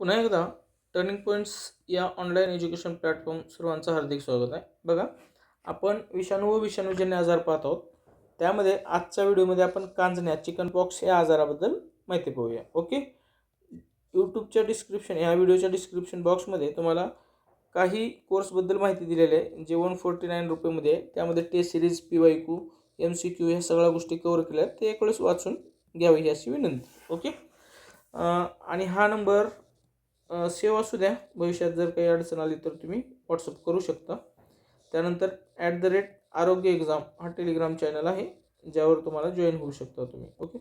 पुन्हा एकदा turning points या ऑनलाईन एज्युकेशन प्लॅटफॉर्म सर्वांचं हार्दिक स्वागत आहे. बघा आपण विषाणू व विषाणूजन्य आजार पाहत आहोत. त्यामध्ये आजच्या व्हिडिओमध्ये आपण कांजण्या चिकन पॉक्स या आजाराबद्दल माहिती पाहूया. ओके? यूट्यूबच्या डिस्क्रिप्शन या व्हिडिओच्या डिस्क्रिप्शन बॉक्समध्ये तुम्हाला काही कोर्सबद्दल माहिती दिलेली आहे जे वन फोर्टी नाईन रुपयेमध्ये आहे. त्यामध्ये test series P Y Q M C Q ह्या सगळ्या गोष्टी कवर केल्या आहेत. ते एक वेळेस वाचून घ्यावी ही अशी विनंती. ओके? आणि हा नंबर सेवा असू द्या. भविष्यात जर काही अडचण आली तर तुम्ही व्हॉट्सअप करू शकता. त्यानंतर ॲट द रेट आरोग्य एक्झाम हा टेलिग्राम चॅनल आहे ज्यावर तुम्हाला जॉईन होऊ शकता तुम्ही. ओके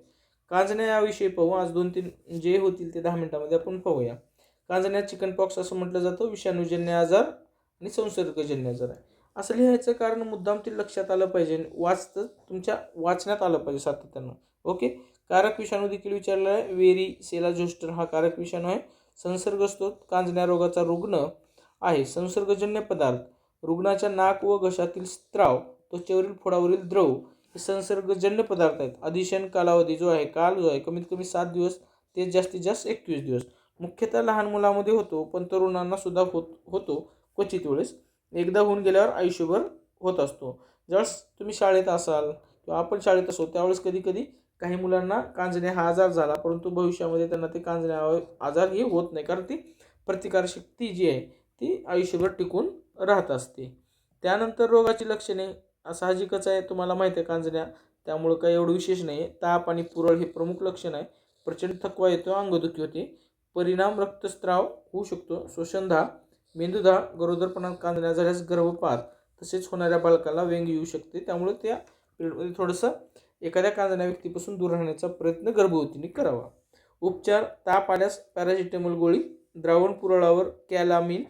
कांजण्या याविषयी पाहू. आज दोन तीन जे होतील ते दहा मिनिटामध्ये आपण पाहूया. कांजण्या चिकन पॉक्स असं म्हटलं जातं. विषाणूजन्य आजार आणि संसर्गजन्य आजार आहे. असं लिहायचं कारण मुद्दाम ते लक्षात आलं पाहिजे वाचतं तुमच्या वाचण्यात आलं पाहिजे सातत्यानं. ओके कारक विषाणू देखील विचारला आहे. वेरी सेला जोस्टर हा कारक विषाणू आहे. संसर्गस्तोत कांजण्या रोगाचा रुग्ण आहे. संसर्गजन्य पदार्थ रुग्णाच्या नाक व घशातील स्त्राव त्वचेवरील फोडावरील द्रव हे संसर्गजन्य पदार्थ आहेत. अधिशयन कालावधी जो आहे काल जो आहे कमीत कमी सात दिवस ते जास्तीत जास्त एकवीस दिवस. मुख्यतः लहान मुलामध्ये होतो पण तरुणांना सुद्धा होत होतो. क्वचित वेळेस. एकदा होऊन गेल्यावर आयुष्यभर होत असतो. ज्यावेळेस तुम्ही शाळेत असाल किंवा आपण शाळेत असो त्यावेळेस कधी कधी काही मुलांना कांजणे हा आजार झाला परंतु भविष्यामध्ये त्यांना ते कांजण्या आजार हे होत नाही कारण ती प्रतिकारशक्ती जी आहे ती आयुष्यभर टिकून राहत असते. त्यानंतर रोगाची लक्षणे साहजिकच आहे तुम्हाला माहिती आहे कांजण्या त्यामुळं काही एवढं विशेष नाही. आहे ताप आणि पुरळ हे प्रमुख लक्षण आहे. प्रचंड थकवा येतो अंगदुखी होते. परिणाम रक्तस्त्राव होऊ शकतो. श्वसनधा मेंदुधा गरोदरपणात कांजण्या झाल्यास गर्भपात तसेच होणाऱ्या बालकाला व्यंग येऊ शकते. त्यामुळे त्या पिरियडमध्ये थोडंसं एखाद्या कांजण्या व्यक्तीपासून दूर राहण्याचा प्रयत्न गर्भवतीने करावा. उपचार ताप आल्यास पॅरासिटेमॉल गोळी द्रावण पुरळावर कॅलामिन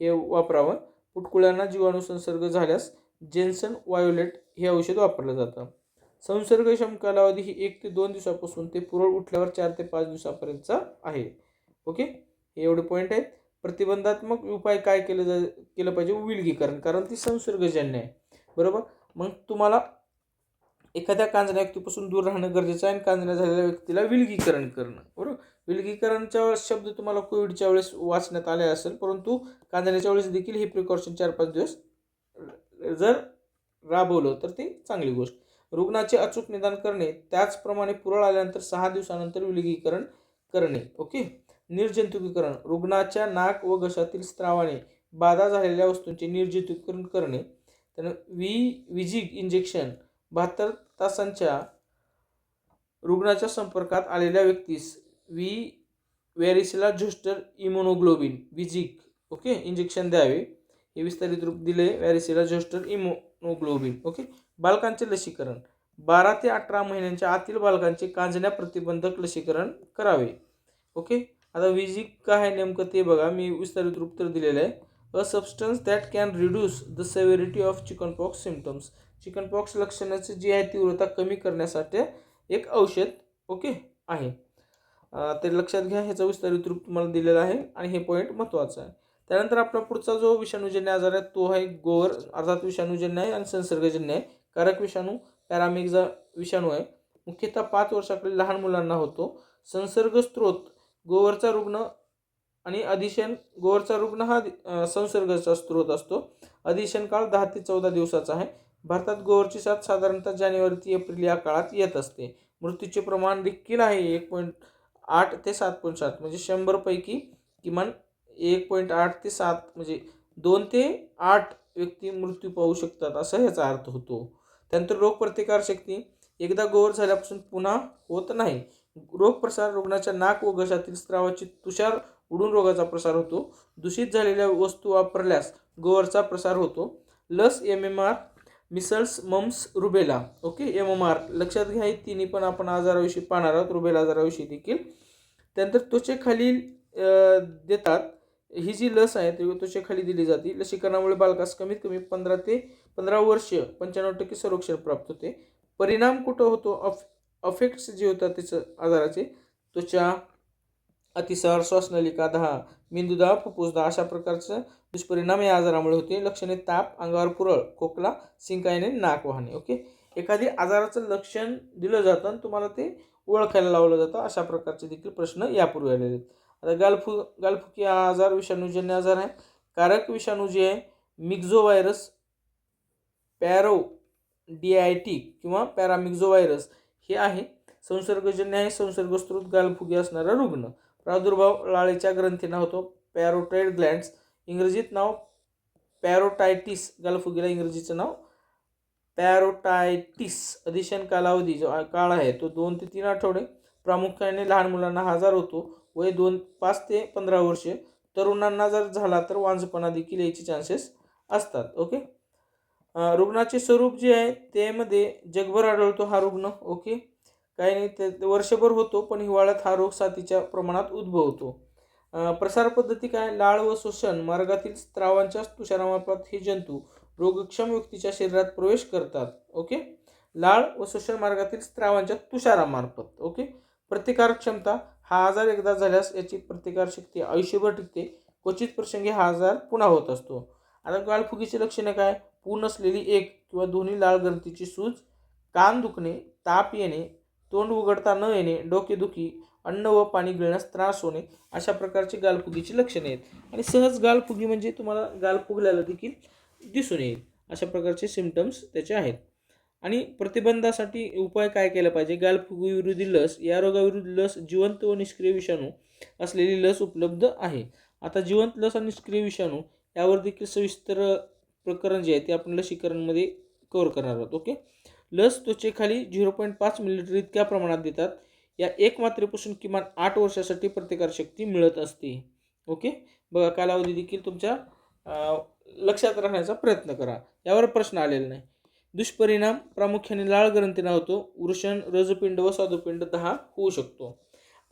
हे वापरावं. पुटकुळ्यांना जीवाणू संसर्ग झाल्यास जेन्सन वायोलेट हे औषध वापरलं जातं. संसर्गक्षम कालावधी ही एक ते दोन दिवसापासून ते पुरळ उठल्यावर चार ते पाच दिवसापर्यंतचा आहे. ओके? हे एवढे पॉईंट आहेत. प्रतिबंधात्मक उपाय काय केलं जा केलं पाहिजे? विलगीकरण कारण ती संसर्गजन्य आहे. बरोबर? मग तुम्हाला एखाद्या कांजण्या व्यक्तीपासून दूर राहणं गरजेचं आहे आणि कांजण्या झालेल्या व्यक्तीला विलगीकरण करणं. बरोबर? विलगीकरणचा शब्द तुम्हाला कोविडच्या वेळेस वाचण्यात आले असेल परंतु कांजण्याच्या वेळेस देखील हे प्रिकॉशन चार पाच दिवस जर राबवलं तर ते चांगली गोष्ट. रुग्णाचे अचूक निदान करणे त्याचप्रमाणे पुरळ आल्यानंतर सहा दिवसानंतर विलगीकरण करणे ओके? निर्जंतुकीकरण रुग्णाच्या नाक व घशातील स्त्रावाने बाधा झालेल्या वस्तूंचे निर्जंतुकीकरण करणे त्यानं वी विजिग इंजेक्शन बहात्तर तासांच्या रुग्णाच्या संपर्कात आलेल्या व्यक्तीस वी व्हॅरिसिला झोस्टर इम्युनोग्लोबिन विजिक ओके इंजेक्शन द्यावे. हे विस्तारित रूप दिले. Varicella zoster immunoglobulin okay. बालकांचे लसीकरण. बारा ते अठरा महिन्यांच्या आतील बालकांचे कांजण्या प्रतिबंधक लसीकरण करावे ओके. आता विजिक काय आहे नेमकं ते बघा. मी विस्तारित रूप तर दिलेलं आहे. A substance that can reduce the severity of chicken pox symptoms chickenpox लक्षणाची जी आहे तीव्रता कमी करण्यासाठी एक औषध ओके आहे. ते लक्षात घ्या ह्याचा विस्तारित रूप तुम्हाला दिलेला आहे आणि हे पॉईंट महत्त्वाचं आहे. त्यानंतर आपला पुढचा जो विषाणूजन्य आजार आहे तो आहे गोवर अर्थात विषाणूजन्य आहे आणि संसर्गजन्य आहे. कारक विषाणू पॅरामिक्झा विषाणू आहे. मुख्यतः पाच वर्षाकडे लहान मुलांना होतो. संसर्ग स्त्रोत गोवरचा रुग्ण आणि अधिशन गोवरचा रुग्ण हा संसर्गाचा स्त्रोत असतो. अधिशन काळ दहा ते चौदा दिवसाचा आहे. भारतात गोवरची साथ साधारणतः जानेवारी ते एप्रिल या काळात येत असते. मृत्यूचे प्रमाण देखील आहे एक पॉईंट आठ ते सात पॉईंट सात म्हणजे शंभरपैकी किमान एक पॉईंट आठ ते सात म्हणजे दोन ते आठ व्यक्ती मृत्यू पाहू शकतात असा ह्याचा अर्थ होतो. त्यानंतर रोगप्रतिकारशक्ती एकदा गोवर झाल्यापासून पुन्हा होत नाही. रोगप्रसार रुग्णाच्या नाक व घशातील स्त्रावाची तुषार उडून रोगाचा प्रसार होतो. दूषित झालेल्या वस्तू वापरल्यास गोवरचा प्रसार होतो. लस M M R measles mumps rubella. Okay? M M R लक्षात घ्या हे तिन्ही पण आपण आजाराविषयी पाहणार आहोत रुबेला आजाराविषयी देखील. त्यानंतर त्वचेखाली देतात. ही जी लस आहे ती त्वचेखाली दिली जाते. लसीकरणामुळे बालकास कमीत कमी पंधरा ते पंधरा वर्ष पंच्याण्णव टक्के संरक्षण प्राप्त होते. परिणाम कुठं होतो? अफ अफेक्ट्स जे होतात त्याचं आजाराचे त्वचा अतिसार श्वासनलिका दहा मेंदुदा फुफ्फुसदा अशा प्रकारचं दुष्परिणाम या आजारामुळे होते. लक्षणे ताप अंगावर पुरळ खोकला सिंकायने नाक वाहणे ओके? एखादी आजाराचं लक्षण दिलं जातं आणि तुम्हाला ते ओळखायला लावलं जातं. अशा प्रकारचे देखील प्रश्न यापूर्वी आलेले आहेत. आता गालफु गालफुकी हा आजार विषाणूजन्य आजार आहे कारक विषाणू जे आहे myxo virus पॅरो D I T किंवा पॅरामिक्झो व्हायरस हे आहे. संसर्गजन्य आहे संसर्गस्त्रोत गालफुगी असणारा रुग्ण. प्रादुर्भाव लाळेच्या ग्रंथींना होतो. पॅरोटाईड ग्लँड्स इंग्रजीत नाव पॅरोटायटिस गालफुगीला इंग्रजीचं नाव पॅरोटायटिस अधिशन कालावधी जो काळ आहे तो दोन ते तीन आठवडे. प्रामुख्याने लहान मुलांना हा आजार होतो. वय दोन पाच ते पंधरा वर्षे. तरुणांना जर झाला तर वांझपणा देखील यायचे चान्सेस असतात. ओके? रुग्णाचे स्वरूप जे आहे त्यामध्ये जगभर आढळतो हा रुग्ण. ओके? काही नाही ते वर्षभर होतो पण हिवाळ्यात हा रोग साथीच्या प्रमाणात उद्भवतो प्रसार पद्धती काय? लाळ व शोषण मार्गातील स्त्रावांच्या तुषारामार्फत हे जंतू रोगक्षम व्यक्तीच्या शरीरात प्रवेश करतात ओके? लाळ व शोषण मार्गातील स्त्रावांच्या तुषारामार्फत ओके? प्रतिकार क्षमता हा आजार एकदा झाल्यास याची प्रतिकारशक्ती आयुष्यभर टिकते. क्वचित प्रसंगी हा आजार पुन्हा होत असतो. आता गाळफुगीची लक्षणे काय? पूर्ण असलेली एक किंवा दोन्ही लाळ ग्रंथीची सूज कान दुखणे ताप येणे तोंड उघडता न येणे डोकेदुखी अन्न व पाणी गिळण्यास त्रास होणे अशा प्रकारची गालफुगीची लक्षणे आहेत. आणि सहज गालफुगी म्हणजे तुम्हाला गाल फुगल्याला देखील दिसून येईल. अशा प्रकारचे सिमटम्स त्याचे आहेत. आणि प्रतिबंधासाठी उपाय काय केला पाहिजे? गालफुगीविरोधी लस या रोगाविरुद्ध लस जिवंत व निष्क्रिय विषाणू असलेली लस उपलब्ध आहे. आता जिवंत लस आणि निष्क्रिय विषाणू यावर देखील सविस्तर प्रकरण जे आहे ते आपण लसीकरणमध्ये कव्हर करणार आहोत ओके लस त्वचेखाली झिरो पॉईंट पाच मिलीलिटर इतक्या प्रमाणात देतात. या एक मात्रेपासून किमान आठ वर्षासाठी प्रतिकारशक्ती मिळत असते. ओके? बघा कालावधी देखील तुमच्या लक्षात राहण्याचा प्रयत्न करा. यावर प्रश्न आलेला नाही. दुष्परिणाम प्रामुख्याने लाळ ग्रंथीना होतो वृषण रजपिंड व साधुपिंड दहा होऊ शकतो.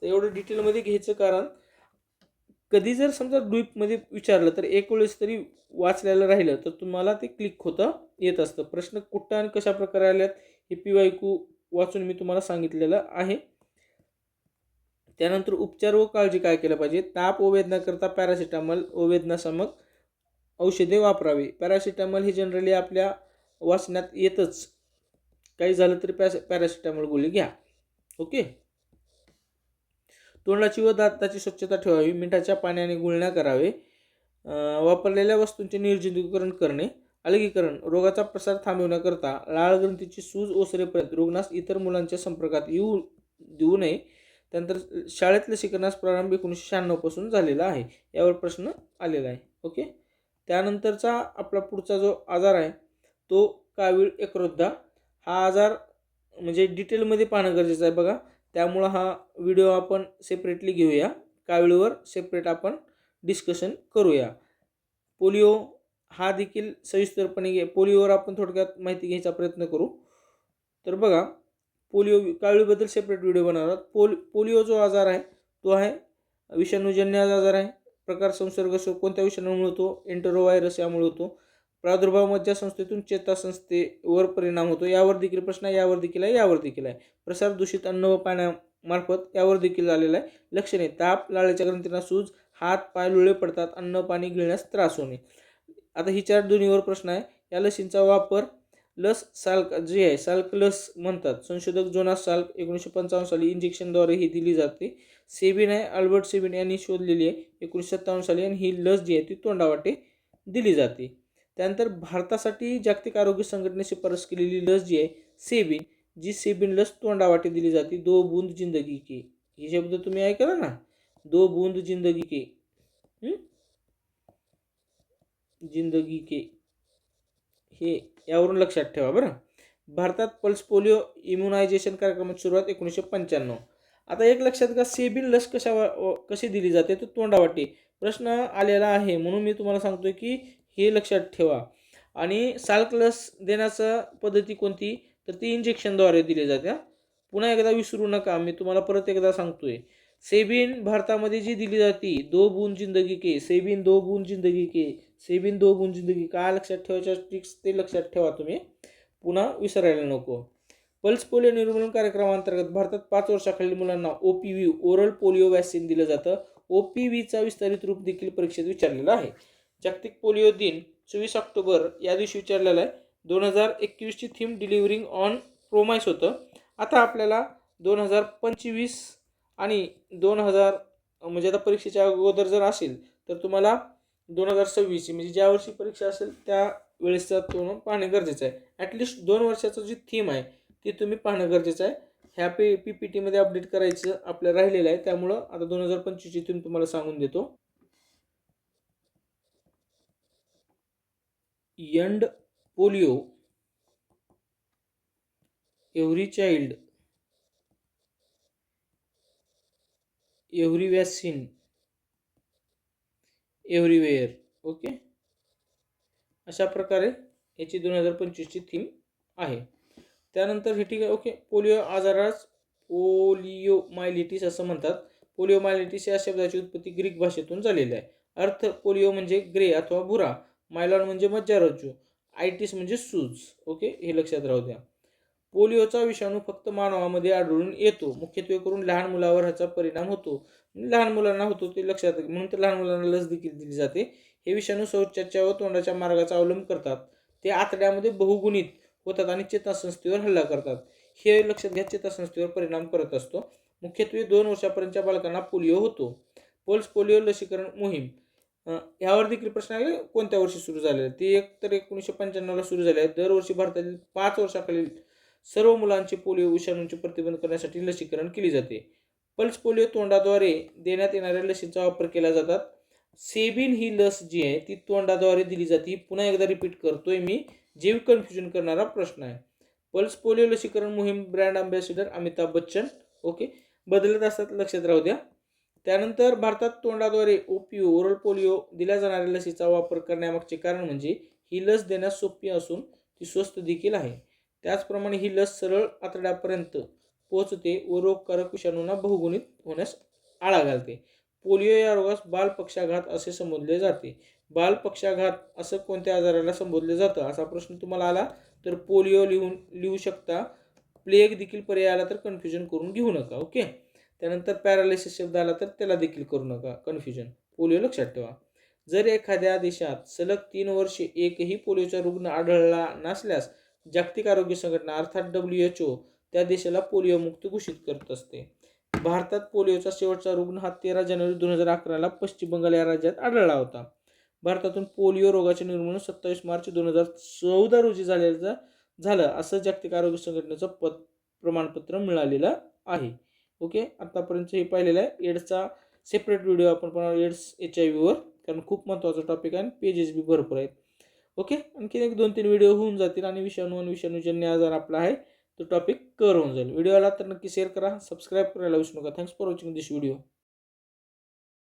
तर एवढं डिटेलमध्ये घ्यायचं कारण कधी जर समजा ड्रीपमध्ये विचारलं तर एक वेळेस तरी वाचलेलं राहिलं तर तुम्हाला ते क्लिक होतं येत असतं. प्रश्न कुठं आणि कशा प्रकारे आल्यात हे पी वाय क्यू वाचून मी तुम्हाला सांगितलेलं आहे. त्यानंतर उपचार व काळजी काय केलं पाहिजे? ताप व वेदनाकरता पॅरासिटामॉल व वेदनाशामक औषधे वापरावी. पॅरासिटामॉल ही जनरली आपल्या वाचण्यात येतच. काही झालं तरी पॅस पॅरासिटामॉल गोळी घ्या. ओके तोंडाची व दाताची स्वच्छता ठेवावी मिठाच्या पाण्याने गुळण्या करावे वापरलेल्या वस्तूंचे निर्जंतुकीकरण करणे अलगीकरण रोगाचा प्रसार थांबवण्याकरता लाळ ग्रंथीची सूज ओसरेपर्यंत रुग्णास इतर मुलांच्या संपर्कात येऊ देऊ नये. त्यानंतर शाळेत लसीकरणास प्रारंभ एकोणीसशे शहाण्णवपासून झालेला आहे यावर प्रश्न आलेला आहे. ओके? त्यानंतरचा आपला पुढचा जो आजार आहे तो कावीळ एकरोद्धा. हा आजार म्हणजे डिटेलमध्ये पाहणं गरजेचं आहे बघा. त्यामुळं हा व्हिडिओ आपण सेपरेटली घेऊया. कावीळवर सेपरेट आपण डिस्कशन करूया. पोलिओ हा देखील सविस्तरपणे घे पोलिओवर आपण थोडक्यात माहिती घ्यायचा प्रयत्न करू. तर बघा पोलिओ कावीळबद्दल सेपरेट व्हिडिओ बनवणार आहोत. पोल पोलिओ जो आजार आहे तो आहे विषाणूजन्य आजार आहे. प्रकार संसर्ग कोणत्या विषाणूमुळे होतो एंटरोव्हायरस यामुळे होतो. प्रादुर्भाव मज्जासंस्थेतून चेतासंस्थेवर परिणाम होतो यावर देखील प्रश्न आहे यावर देखील आहे यावर देखील आहे. प्रसार दूषित अन्न व पाण्यामार्फत यावर देखील आलेला आहे. लक्षणे ताप लाळेच्या ग्रंथींना सूज हात पाय लुळे पडतात. अन्न पाणी गिळण्यास त्रास होणे. आता ही चार दोन्हीवर प्रश्न आहे. या लसींचा वापर लस साल्क जी आहे साल्क लस म्हणतात. संशोधक जोनास साल्क एकोणीसशे पंचावन्न साली इंजेक्शनद्वारे ही दिली जाते. सेबिन आहे अल्बर्ट सेबिन यांनी शोधलेली आहे. एकोणीसशे सत्तावन्न साली आणि ही लस जी आहे ती तोंडावाटे दिली जाते. त्यानंतर भारतासाठी जागतिक आरोग्य संघटने शिफारस केलेली लस जी आहे सेबिन जी सेबिन लस तोंडावाटे दिली जाते दो बूंद जिंदगी के हे शब्द तुम्ही ऐकला ना? दो बूंद जिंदगी के जिंदगी के हे यावरून लक्षात ठेवा बरं. भारतात पल्स पोलिओ इम्युनायझेशन कार्यक्रमाची सुरुवात एकोणीसशे पंच्याण्णव. आता एक लक्षात घ्या सेबिन लस कशा कशी दिली जाते? तर तोंडावाटे. प्रश्न आलेला आहे म्हणून मी तुम्हाला सांगतोय की हे लक्षात ठेवा. आणि साल्क लस देण्याचं पद्धती कोणती? तर ती इंजेक्शनद्वारे दिली जाते. पुन्हा एकदा विसरू नका मी तुम्हाला परत एकदा सांगतोय. सेबिन भारतामध्ये जी दिली जाते दो बून जिंदगी के सेबिन दो बून जिंदगी के सेबिन दो बून जिंदगी काय लक्षात ठेवायच्या ट्रिक्स ते लक्षात ठेवा तुम्ही. पुन्हा विसरायला नको. पल्स पोलिओ निर्मूलन कार्यक्रमांतर्गत भारतात पाच वर्षाखालील मुलांना O P V oral polio vaccine दिलं जातं. ओ पी व्हीचा विस्तारित रूप देखील परीक्षेत विचारलेला आहे. जागतिक पोलिओ दिन चोवीस ऑक्टोबर या दिवशी विचारलेला आहे. दोन हजार एकवीसची थीम डिलिव्हरिंग ऑन प्रोमाइस होतं. आता आपल्याला दोन हजार पंचवीस आणि दोन हजार म्हणजे आता परीक्षेच्या अगोदर जर असेल तर तुम्हाला दोन हजार सव्वीसची म्हणजे ज्या वर्षी परीक्षा असेल त्या वेळेसचा तो पाहणे गरजेचं आहे. ॲटलिस्ट दोन वर्षाचं जी थीम आहे ती तुम्ही पाहणं गरजेचं आहे. ह्या पी पी पी टीमध्ये अपडेट करायचं आपलं राहिलेलं आहे. त्यामुळं आता दोन हजार पंचवीसची थीम तुम्हाला सांगून देतो. End polio every child every vaccine everywhere okay? अशा प्रकारे याची दोन हजार पंचवीसची थीम आहे. त्यानंतर हे ठीक आहे ओके? पोलिओ आजारास पोलिओ मायलिटीस असं म्हणतात. पोलिओ मायलिटीस या शब्दाची उत्पत्ती ग्रीक भाषेतून झालेली आहे. अर्थ पोलिओ म्हणजे ग्रे अथवा भुरा. मायलॉन म्हणजे मज्जारज्जू आयटीस म्हणजे सूज. ओके? हे लक्षात राहू द्या. पोलिओचा विषाणू फक्त मानवामध्ये आढळून येतो. मुख्यत्वे करून लहान मुलावर ह्याचा परिणाम होतो. लहान मुलांना होतो ते लक्षात म्हणून तर लहान मुलांना लस देखील दिली जाते. हे विषाणू शौचाच्या व तोंडाच्या मार्गाचा अवलंब करतात. ते आतड्यामध्ये बहुगुणित होतात आणि चेतासंस्थेवर हल्ला करतात. हे लक्षात घ्या चेतासंस्थेवर परिणाम करत असतो. मुख्यत्वे दोन वर्षापर्यंतच्या बालकांना पोलिओ होतो. पल्स पोलिओ लसीकरण मोहीम. यावर देखील प्रश्न आहे कोणत्या वर्षी सुरू झाले ते ती एक तर एकोणीसशे पंच्याण्णवला सुरू झाले आहे. दरवर्षी भारतातील पाच वर्षाखालील सर्व मुलांचे पोलिओ विषाणूंचे प्रतिबंध करण्यासाठी लसीकरण केली जाते. पल्स पोलिओ तोंडाद्वारे देण्यात येणाऱ्या लसींचा वापर केला जातात. सेबिन ही लस जी आहे ती तोंडाद्वारे दिली जाते. पुन्हा एकदा रिपीट करतोय मी जीव कन्फ्युजन करणारा प्रश्न आहे. पल्स पोलिओ लसीकरण मोहीम brand ambassador Amitabh Bachchan okay बदलत असतात लक्षात राहू द्या. त्यानंतर भारतात तोंडाद्वारे ओपीओ ओरल पोलिओ दिल्या जाणाऱ्या लसीचा वापर करण्यामागचे कारण म्हणजे ही लस देण्यास सोपी असून ती स्वस्त देखील आहे. त्याचप्रमाणे ही लस सरळ आतड्यापर्यंत पोहोचते व रोगकारक विषाणूंना बहुगुणित होण्यास आळा घालते. पोलिओ या रोगास बालपक्षाघात असे संबोधले जाते. बालपक्षाघात असं कोणत्या आजाराला संबोधले जातं? असा प्रश्न तुम्हाला आला तर पोलिओ लिहून लिहू शकता. प्लेग देखील पर्याय आला तर कन्फ्युजन करून घेऊ नका ओके? त्यानंतर पॅरालिसिस शब्द आला तर त्याला देखील करू नका. कन्फ्युजन पोलिओ लक्षात ठेवा. जर एखाद्या देशात सलग तीन वर्षे एकही पोलिओचा रुग्ण आढळला नसल्यास जागतिक आरोग्य संघटना अर्थात डब्ल्यू एच ओ त्या देशाला पोलिओमुक्त घोषित करत असते. भारतात पोलिओचा शेवटचा रुग्ण हा तेरा जानेवारी दोन हजार अकराला पश्चिम बंगाल या राज्यात आढळला होता. भारतातून पोलिओ रोगाचे निर्मूलन सत्तावीस मार्च दोन हजार चौदा रोजी झालेलं झालं असं जागतिक आरोग्य संघटनेचं पद प्रमाणपत्र मिळालेलं आहे. ओके? आत्तापर्यंत हे पाहिलेलं आहे. एड्सचा सेपरेट व्हिडिओ आपण पण एड्स एच आय व्हीवर कारण खूप महत्त्वाचा टॉपिक आहे आणि पेजेस बी भरपूर आहेत. ओके? आणखी एक दोन तीन व्हिडिओ होऊन जातील आणि विषाणू आणि विषाणूजन्य आजार आपला आहे तो टॉपिक कवर होऊन जाईल. व्हिडिओला तर नक्की शेअर करा सबस्क्राईब करायला विसरू नका. Thanks for watching this video